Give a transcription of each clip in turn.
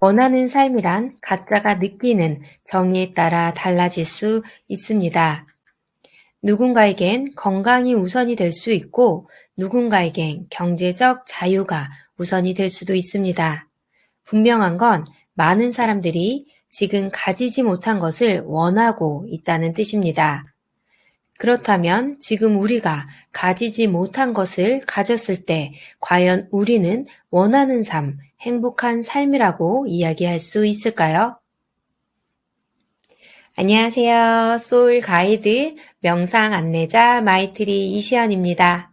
원하는 삶이란 각자가 느끼는 정의에 따라 달라질 수 있습니다. 누군가에겐 건강이 우선이 될 수 있고 누군가에겐 경제적 자유가 우선이 될 수도 있습니다. 분명한 건 많은 사람들이 지금 가지지 못한 것을 원하고 있다는 뜻입니다. 그렇다면 지금 우리가 가지지 못한 것을 가졌을 때 과연 우리는 원하는 삶, 행복한 삶이라고 이야기할 수 있을까요? 안녕하세요. 소울 가이드 명상 안내자 마이트리 이시안입니다.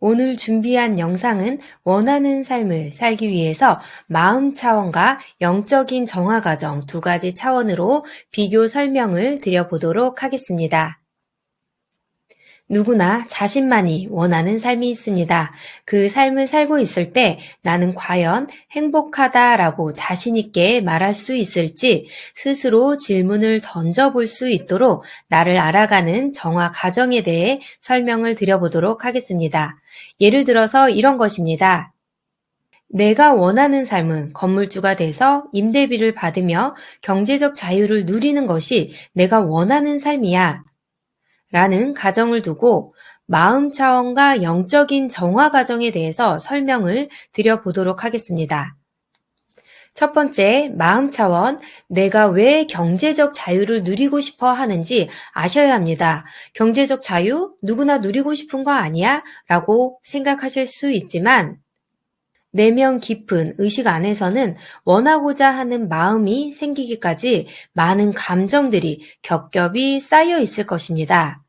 오늘 준비한 영상은 원하는 삶을 살기 위해서 마음 차원과 영적인 정화 과정 두 가지 차원으로 비교 설명을 드려보도록 하겠습니다. 누구나 자신만이 원하는 삶이 있습니다. 그 삶을 살고 있을 때 나는 과연 행복하다라고 자신있게 말할 수 있을지 스스로 질문을 던져볼 수 있도록 나를 알아가는 정화 과정에 대해 설명을 드려보도록 하겠습니다. 예를 들어서 이런 것입니다. 내가 원하는 삶은 건물주가 돼서 임대비를 받으며 경제적 자유를 누리는 것이 내가 원하는 삶이야. 라는 가정을 두고 마음 차원과 영적인 정화 과정에 대해서 설명을 드려보도록 하겠습니다. 첫 번째, 마음 차원, 내가 왜 경제적 자유를 누리고 싶어 하는지 아셔야 합니다. 경제적 자유? 누구나 누리고 싶은 거 아니야? 라고 생각하실 수 있지만, 내면 깊은 의식 안에서는 원하고자 하는 마음이 생기기까지 많은 감정들이 겹겹이 쌓여 있을 것입니다.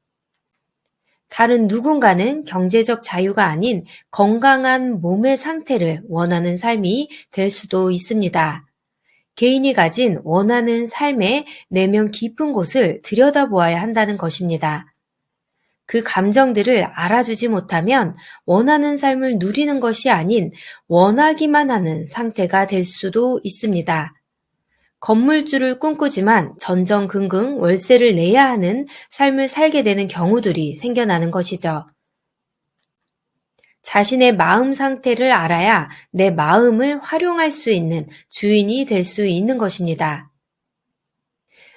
다른 누군가는 경제적 자유가 아닌 건강한 몸의 상태를 원하는 삶이 될 수도 있습니다. 개인이 가진 원하는 삶의 내면 깊은 곳을 들여다보아야 한다는 것입니다. 그 감정들을 알아주지 못하면 원하는 삶을 누리는 것이 아닌 원하기만 하는 상태가 될 수도 있습니다. 건물주를 꿈꾸지만 전전긍긍 월세를 내야 하는 삶을 살게 되는 경우들이 생겨나는 것이죠. 자신의 마음 상태를 알아야 내 마음을 활용할 수 있는 주인이 될 수 있는 것입니다.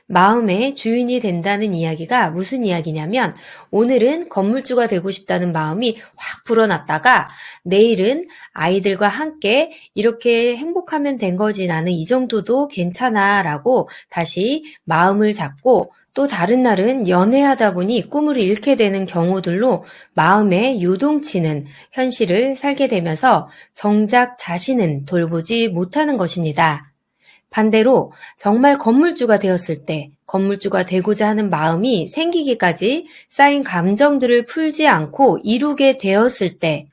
마음의 주인이 된다는 이야기가 무슨 이야기냐면 오늘은 건물주가 되고 싶다는 마음이 확 불어났다가 내일은 아이들과 함께 이렇게 행복하면 된 거지 나는 이 정도도 괜찮아 라고 다시 마음을 잡고 또 다른 날은 연애하다 보니 꿈을 잃게 되는 경우들로 마음에 요동치는 현실을 살게 되면서 정작 자신은 돌보지 못하는 것입니다. 반대로 정말 건물주가 되었을 때 건물주가 되고자 하는 마음이 생기기까지 쌓인 감정들을 풀지 않고 이루게 되었을 때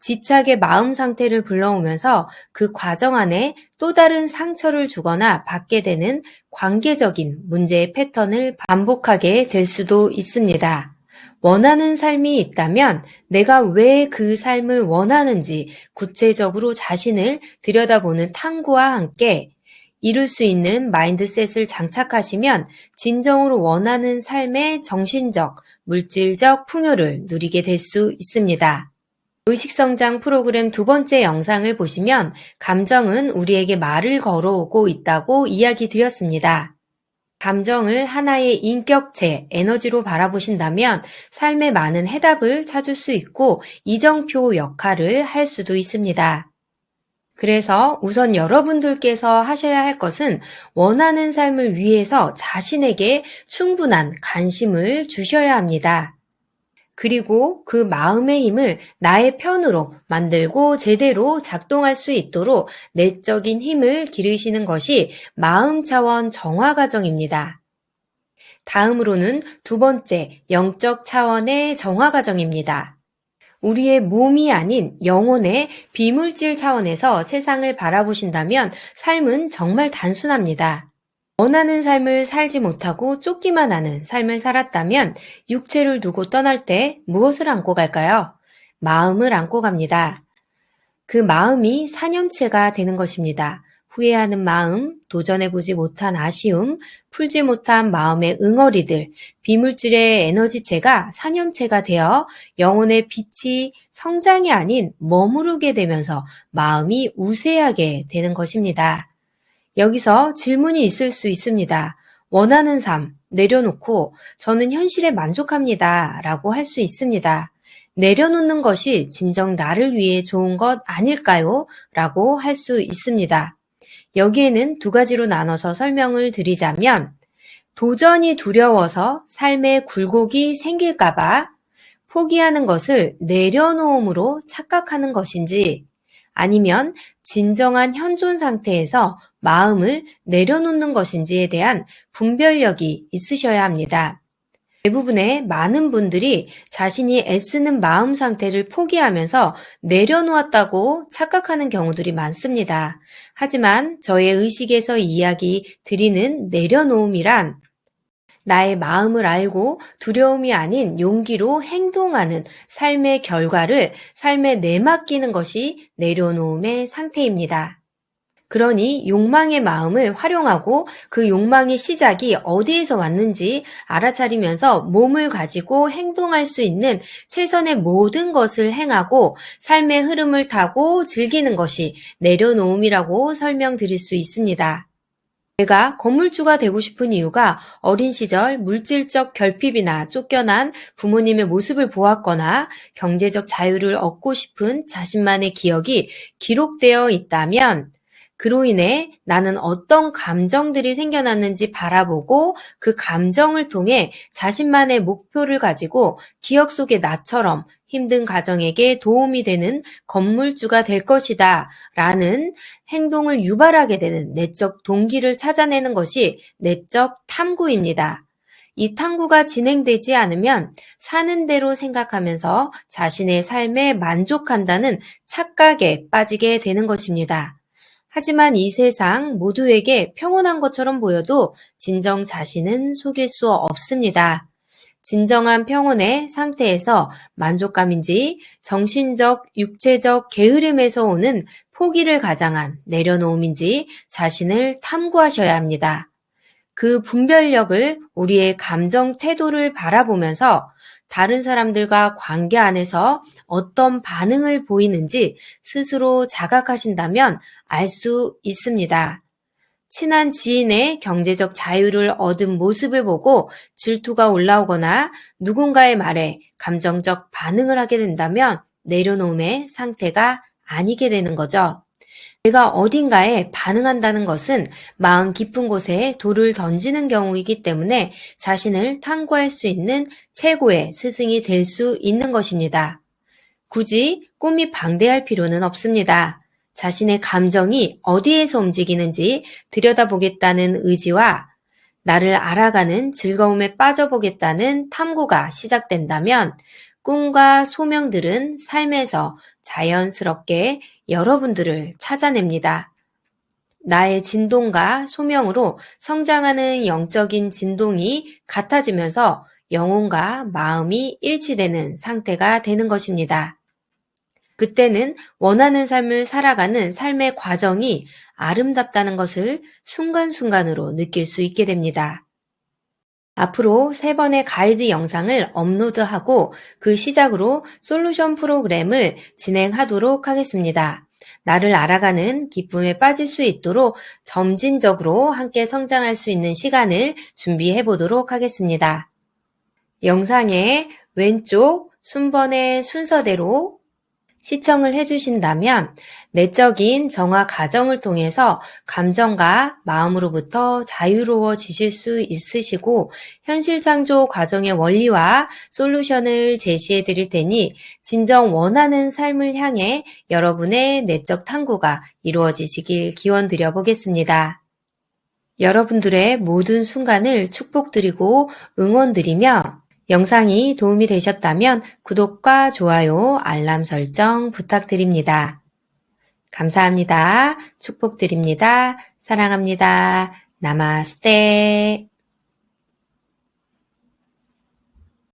집착의 마음 상태를 불러오면서 그 과정 안에 또 다른 상처를 주거나 받게 되는 관계적인 문제의 패턴을 반복하게 될 수도 있습니다. 원하는 삶이 있다면 내가 왜 그 삶을 원하는지 구체적으로 자신을 들여다보는 탐구와 함께 이룰 수 있는 마인드셋을 장착하시면 진정으로 원하는 삶의 정신적, 물질적 풍요를 누리게 될 수 있습니다. 의식성장 프로그램 두 번째 영상을 보시면 감정은 우리에게 말을 걸어오고 있다고 이야기 드렸습니다. 감정을 하나의 인격체, 에너지로 바라보신다면 삶에 많은 해답을 찾을 수 있고 이정표 역할을 할 수도 있습니다. 그래서 우선 여러분들께서 하셔야 할 것은 원하는 삶을 위해서 자신에게 충분한 관심을 주셔야 합니다. 그리고 그 마음의 힘을 나의 편으로 만들고 제대로 작동할 수 있도록 내적인 힘을 기르시는 것이 마음 차원 정화 과정입니다. 다음으로는 두 번째 영적 차원의 정화 과정입니다. 우리의 몸이 아닌 영혼의 비물질 차원에서 세상을 바라보신다면 삶은 정말 단순합니다. 원하는 삶을 살지 못하고 쫓기만 하는 삶을 살았다면 육체를 두고 떠날 때 무엇을 안고 갈까요? 마음을 안고 갑니다. 그 마음이 사념체가 되는 것입니다. 후회하는 마음, 도전해보지 못한 아쉬움, 풀지 못한 마음의 응어리들, 비물질의 에너지체가 사념체가 되어 영혼의 빛이 성장이 아닌 머무르게 되면서 마음이 우세하게 되는 것입니다. 여기서 질문이 있을 수 있습니다. 원하는 삶, 내려놓고 저는 현실에 만족합니다. 라고 할 수 있습니다. 내려놓는 것이 진정 나를 위해 좋은 것 아닐까요? 라고 할 수 있습니다. 여기에는 두 가지로 나눠서 설명을 드리자면, 도전이 두려워서 삶에 굴곡이 생길까봐 포기하는 것을 내려놓음으로 착각하는 것인지, 아니면 진정한 현존 상태에서 마음을 내려놓는 것인지에 대한 분별력이 있으셔야 합니다. 대부분의 많은 분들이 자신이 애쓰는 마음 상태를 포기하면서 내려놓았다고 착각하는 경우들이 많습니다. 하지만 저의 의식에서 이야기 드리는 내려놓음이란 나의 마음을 알고 두려움이 아닌 용기로 행동하는 삶의 결과를 삶에 내맡기는 것이 내려놓음의 상태입니다. 그러니 욕망의 마음을 활용하고 그 욕망의 시작이 어디에서 왔는지 알아차리면서 몸을 가지고 행동할 수 있는 최선의 모든 것을 행하고 삶의 흐름을 타고 즐기는 것이 내려놓음이라고 설명드릴 수 있습니다. 내가 건물주가 되고 싶은 이유가 어린 시절 물질적 결핍이나 쫓겨난 부모님의 모습을 보았거나 경제적 자유를 얻고 싶은 자신만의 기억이 기록되어 있다면 그로 인해 나는 어떤 감정들이 생겨났는지 바라보고 그 감정을 통해 자신만의 목표를 가지고 기억 속의 나처럼 힘든 가정에게 도움이 되는 건물주가 될 것이다 라는 행동을 유발하게 되는 내적 동기를 찾아내는 것이 내적 탐구입니다. 이 탐구가 진행되지 않으면 사는 대로 생각하면서 자신의 삶에 만족한다는 착각에 빠지게 되는 것입니다. 하지만 이 세상 모두에게 평온한 것처럼 보여도 진정 자신은 속일 수 없습니다. 진정한 평온의 상태에서 만족감인지 정신적, 육체적 게으름에서 오는 포기를 가장한 내려놓음인지 자신을 탐구하셔야 합니다. 그 분별력을 우리의 감정 태도를 바라보면서 다른 사람들과 관계 안에서 어떤 반응을 보이는지 스스로 자각하신다면 알 수 있습니다. 친한 지인의 경제적 자유를 얻은 모습을 보고 질투가 올라오거나 누군가의 말에 감정적 반응을 하게 된다면 내려놓음의 상태가 아니게 되는 거죠. 내가 어딘가에 반응한다는 것은 마음 깊은 곳에 돌을 던지는 경우이기 때문에 자신을 탐구할 수 있는 최고의 스승이 될 수 있는 것입니다. 굳이 꿈이 방대할 필요는 없습니다. 자신의 감정이 어디에서 움직이는지 들여다보겠다는 의지와 나를 알아가는 즐거움에 빠져보겠다는 탐구가 시작된다면 꿈과 소명들은 삶에서 자연스럽게 여러분들을 찾아냅니다. 나의 진동과 소명으로 성장하는 영적인 진동이 같아지면서 영혼과 마음이 일치되는 상태가 되는 것입니다. 그때는 원하는 삶을 살아가는 삶의 과정이 아름답다는 것을 순간순간으로 느낄 수 있게 됩니다. 앞으로 세 번의 가이드 영상을 업로드하고 그 시작으로 솔루션 프로그램을 진행하도록 하겠습니다. 나를 알아가는 기쁨에 빠질 수 있도록 점진적으로 함께 성장할 수 있는 시간을 준비해 보도록 하겠습니다. 영상의 왼쪽 순번의 순서대로 시청을 해주신다면 내적인 정화 과정을 통해서 감정과 마음으로부터 자유로워지실 수 있으시고 현실 창조 과정의 원리와 솔루션을 제시해 드릴 테니 진정 원하는 삶을 향해 여러분의 내적 탐구가 이루어지시길 기원 드려 보겠습니다. 여러분들의 모든 순간을 축복드리고 응원드리며 영상이 도움이 되셨다면 구독과 좋아요, 알람 설정 부탁드립니다. 감사합니다. 축복드립니다. 사랑합니다. 나마스테.